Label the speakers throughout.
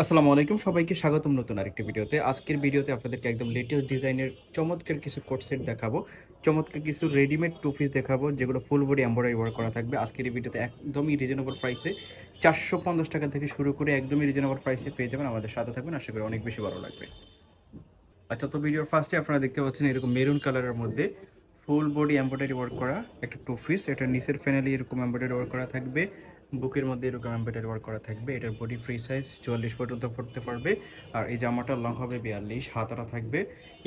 Speaker 1: আসসালামু আলাইকুম। সবাইকে স্বাগতম নতুন আরেকটি ভিডিওতে। আজকের ভিডিওতে আপনাদেরকে একদম লেটেস্ট ডিজাইনের চমৎকার কিছু কোট সেট দেখাবো। চমৎকার কিছু রেডিমেড টু পিস দেখাবো, যেগুলো ফুল বডি এমব্রয়ডারি ওয়ার্ক করা থাকবে। আজকের এই ভিডিওতে একদমই রিজনেবল প্রাইসে চারশো পঞ্চাশ টাকা থেকে শুরু করে একদমই রিজনেবল প্রাইসে পেয়ে যাবেন আমাদের সাথে থাকবেন। আশা করি অনেক বেশি ভালো লাগবে। আচ্ছা তো ভিডিওর ফার্স্টে আপনারা দেখতে পাচ্ছেন এরকম মেরুন কালারের মধ্যে ফুল বডি এমব্রয়ডারি ওয়ার্ক করা একটা টু পিস এটা নিচের ফ্যানালি এরকম এমব্রয়ডারি ওয়ার্ক করা থাকবে। বুকের মধ্যে এরকম এমব্রয়ডারি ওয়ার্ক করা থাকবে, এটার বডি ফ্রি সাইজ চুয়াল্লিশ পর্যন্ত পড়তে পারবে। আর এই জামাটার লং হবে বিয়াল্লিশ, হাতাটা থাকবে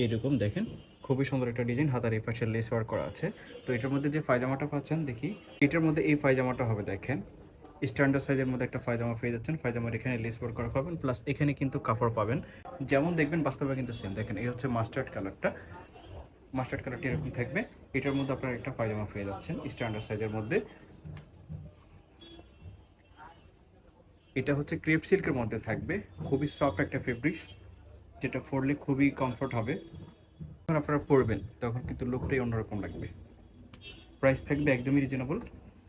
Speaker 1: এরকম, দেখেন। খুবই সুন্দর একটা ডিজাইন হাতার এই পাশে লেস ওয়ার্ক করা আছে। তো এটার মধ্যে যে পায়জামাটা পাচ্ছেন, দেখি, এটার মধ্যে এই পায়জামাটা হবে, দেখেন। স্ট্যান্ডার্ড সাইজের মধ্যে একটা পায়জামা পেয়ে যাচ্ছেন, পায়জামার এখানে লেস ওয়ার্ক করা পাবেন প্লাস এখানে কিন্তু কাপড় পাবেন। যেমন দেখবেন, বাস্তবে কিন্তু সেম দেখেন, এই হচ্ছে মাস্টার্ড কালারটা মাস্টার্ড কালারটি এরকম থাকবে, এটার মধ্যে আপনারা একটা পায়জামা পেয়ে যাচ্ছেন স্ট্যান্ডার্ড সাইজের মধ্যে। এটা হচ্ছে ক্রেপ সিল্কের মধ্যে থাকবে। খুবই সফট একটা ফেব্রিক্স যেটা পরলে খুবই কমফোর্ট হবে। যখন আপনারা পরবেন, তখন কিন্তু লুকটাই অন্যরকম লাগবে। প্রাইস থাকবে একদমই রিজনেবল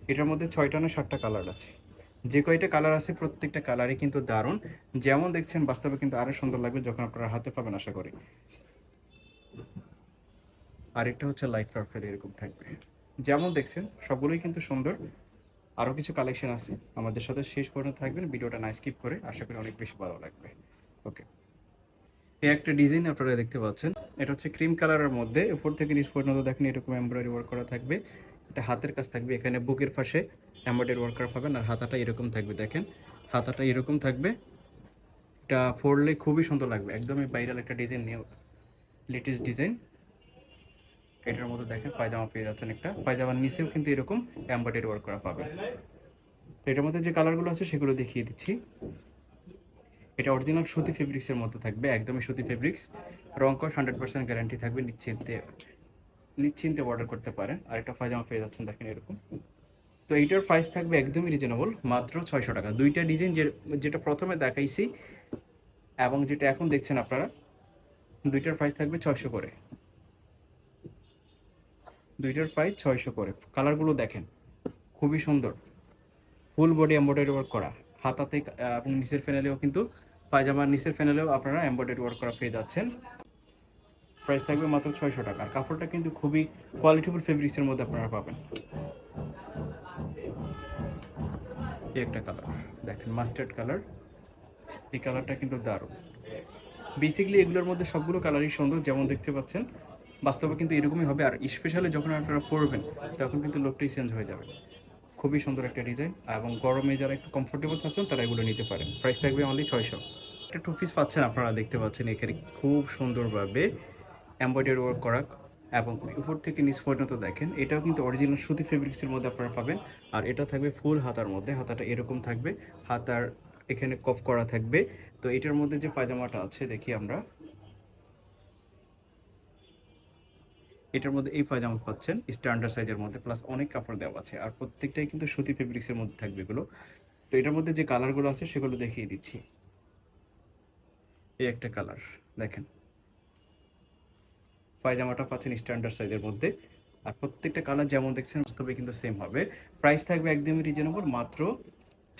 Speaker 1: এটার মধ্যে ছয়টা না সাতটা কালার আছে। যে কয়টা কালার আছে প্রত্যেকটা কালারই কিন্তু দারুণ। যেমন দেখছেন, বাস্তবে কিন্তু আরও সুন্দর লাগবে যখন আপনারা হাতে পাবেন, আশা করি। আরেকটা হচ্ছে লাইট পারফেল এরকম থাকবে। যেমন দেখছেন, সবগুলোই কিন্তু সুন্দর। আরও কিছু কালেকশন আছে। আমাদের সাথে শেষ পর্যন্ত থাকবেন। ভিডিওটা না স্কিপ করে আশা করি অনেক বেশি ভালো লাগবে। ওকে এই একটা ডিজাইন আপনারা দেখতে পাচ্ছেন। এটা হচ্ছে ক্রিম কালারের মধ্যে। উপর থেকে নিচ পর্যন্ত দেখেন এরকম এমব্রয়ডারি ওয়ার্ক করা থাকবে। এটা হাতের কাজ থাকবে। এখানে বুকের পাশে এমব্রয়ডারি ওয়ার্ক করা পাবেন আর হাতাটা এরকম থাকবে, দেখেন। হাতাটা এরকম থাকবে। এটা পরলে খুবই সুন্দর লাগবে। একদমই ভাইরাল একটা ডিজাইন নিয়ে লেটেস্ট ডিজাইন এটার মধ্যে দেখেন পায়জামা পেয়ে যাচ্ছেন একটা। পায়জামার নিচেও কিন্তু এরকম এমব্রয়ডারি ওয়ার্ক করা পাবে। এটার মধ্যে যে কালারগুলো আছে সেগুলো দেখিয়ে দিচ্ছি। এটা অরিজিনাল সুতি ফেব্রিক্সের মধ্যে থাকবে, একদমই সুতি ফেব্রিক্স রং কট হান্ড্রেড পার্সেন্ট গ্যারান্টি থাকবে, নিশ্চিন্তে নিশ্চিন্তে অর্ডার করতে পারেন। আর একটা পায়জামা পেয়ে যাচ্ছেন, দেখেন এরকম। তো এইটার প্রাইস থাকবে একদমই রিজনেবল মাত্র ছয়শো টাকা। দুইটা ডিজাইন যেটা প্রথমে দেখাইছি এবং যেটা এখন দেখছেন আপনারা, দুইটার প্রাইস থাকবে ছয়শো করে। দুইটার প্রাইস ছয়শো করে। কালারগুলো দেখেন, খুবই সুন্দর। ফুল বডি এম্ব্রয়ডারি ওয়ার্ক করা। হাতাতে এবং নিচের ফ্যানেলেও কিন্তু পায়জামার নিচের ফ্যানেলেও আপনারা এম্ব্রয়ডারি ওয়ার্ক করা পেয়ে যাচ্ছেন। প্রাইস থাকবে মাত্র ছয়শো টাকা। কাপড়টা কিন্তু খুবই কোয়ালিটিফুল ফেব্রিক্সের মধ্যে আপনারা পাবেন। একটা কালার দেখেন মাস্টার্ড কালার এই কালারটা কিন্তু দারুণ। বেসিক্যালি এগুলোর মধ্যে সবগুলো কালারই সুন্দর, যেমন দেখতে পাচ্ছেন বাস্তবে কিন্তু এরকমই হবে। আর স্পেশালি যখন আপনারা পরবেন, তখন কিন্তু লোকটাই চেঞ্জ হয়ে যাবে। খুবই সুন্দর একটা ডিজাইন এবং গরমে যারা একটু কমফোর্টেবল চাচ্ছেন তারা এগুলো নিতে পারেন। প্রাইস থাকবে অনলি ছয়শো। একটা টু পিস পাচ্ছেন আপনারা, দেখতে পাচ্ছেন এখানে খুব সুন্দরভাবে এমব্রয়ডারি ওয়ার্ক করা এবং উপর থেকে নিচ পর্যন্ত দেখেন, এটাও কিন্তু অরিজিনাল সুতি ফেব্রিক্সের মধ্যে আপনারা পাবেন। আর এটা থাকবে ফুল হাতার মধ্যে, হাতাটা এরকম থাকবে। হাতার এখানে কফ করা থাকবে। তো এটার মধ্যে যে পায়জামাটা আছে, দেখি আমরা। এটার মধ্যে এই পায়জামা পাচ্ছেন স্ট্যান্ডার্ড সাইজের মধ্যে প্লাস অনেক কাপড় দেওয়া আছে। আর প্রত্যেকটাই কিন্তু সুতি ফেব্রিক্সের মধ্যে থাকবে এগুলো। তো এটার মধ্যে যে কালারগুলো আছে, সেগুলো দেখিয়ে দিচ্ছি। এই একটা কালার দেখেন। পায়জামাটা পাচ্ছেন স্ট্যান্ডার্ড সাইজের মধ্যে। আর প্রত্যেকটা কালার যেমন দেখছেন, বাস্তবে কিন্তু সেম হবে। প্রাইস থাকবে একদমই রিজনেবল মাত্র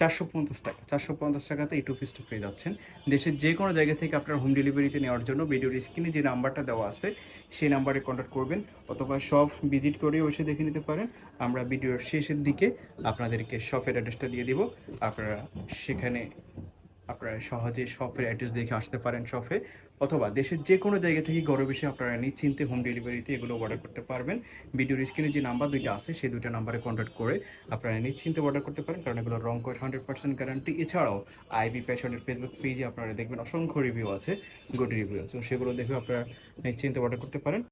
Speaker 1: চারশো পঞ্চাশ টাকা, চারশো পঞ্চাশ টাকাতে এই টু পিসটা পেয়ে যাচ্ছেন। দেশের যে কোনো জায়গা থেকে আপনার হোম ডেলিভারিতে নেওয়ার জন্য ভিডিওর স্ক্রিনে যে নাম্বারটা দেওয়া আছে, সেই নাম্বারে কন্ট্যাক্ট করবেন অথবা সব ভিজিট করেও এসে দেখে নিতে পারেন। আমরা ভিডিওর শেষের দিকে আপনাদেরকে শপের অ্যাড্রেসটা দিয়ে দিব। আপনারা সেখানে আপনারা সহজে শপের অ্যাড্রেস দেখে আসতে পারেন শপে অথবা দেশের যে কোনো জায়গা থেকে ঘরে বসে আপনারা নিশ্চিন্তে হোম ডেলিভারিতে এগুলো অর্ডার করতে পারবেন। ভিডিওর স্ক্রিনে যে নাম্বার দুইটা আছে, সেই দুটো নাম্বারে কন্ট্যাক্ট করে আপনারা নিশ্চিন্তে অর্ডার করতে পারেন, কারণ এগুলো রং কোড হান্ড্রেড পার্সেন্ট গ্যারান্টি এছাড়াও আইবি প্যাশনের ফেসবুক পেজে আপনারা দেখবেন অসংখ্য রিভিউ আছে গুড রিভিউ আছে। সেগুলো দেখে আপনারা নিশ্চিন্তে অর্ডার করতে পারেন।